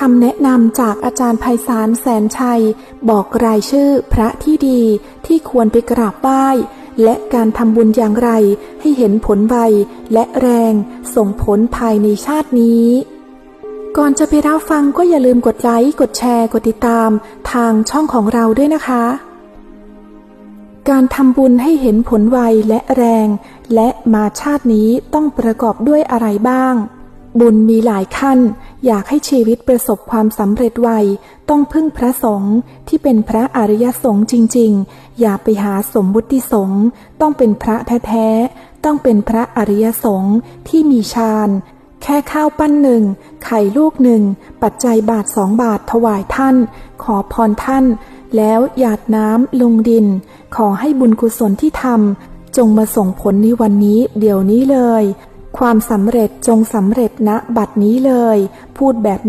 คำแนะนำจากอาจารย์ไพศาลแสนชัย บอกรายชื่อพระที่ดีที่ควรไปกราบไหว้และการทำบุญอย่างไรให้เห็นผลไวและแรงส่งผลภายในชาตินี้ ก่อนจะไปรับฟังก็อย่าลืมกดไลค์กดแชร์ กดติดตาม ทางช่องของเราด้วยนะคะ การทำบุญให้เห็นผลไวและแรง และมาชาตินี้ต้องประกอบด้วยอะไรบ้าง บุญมีหลายขั้น อยากให้ชีวิตประสบความสำเร็จไวต้องพึ่งพระสงฆ์ที่เป็นพระอริยสงฆ์จริง ๆ อย่าไปหาสมมุติสงฆ์ต้องเป็นพระแท้ๆต้องเป็นพระอริยสงฆ์ที่มีฌานแค่ข้าวปั้นหนึ่ง ไข่ลูกหนึ่ง ปัจจัยบาทสองบาทถวายท่าน ขอพรท่าน แล้วหยาดน้ำลงดิน ขอให้บุญกุศลที่ทำจงมาส่งผลในวันนี้เดี๋ยวนี้เลย ความสำเร็จจงสำเร็จณบัดนี้เลย พูดแบบ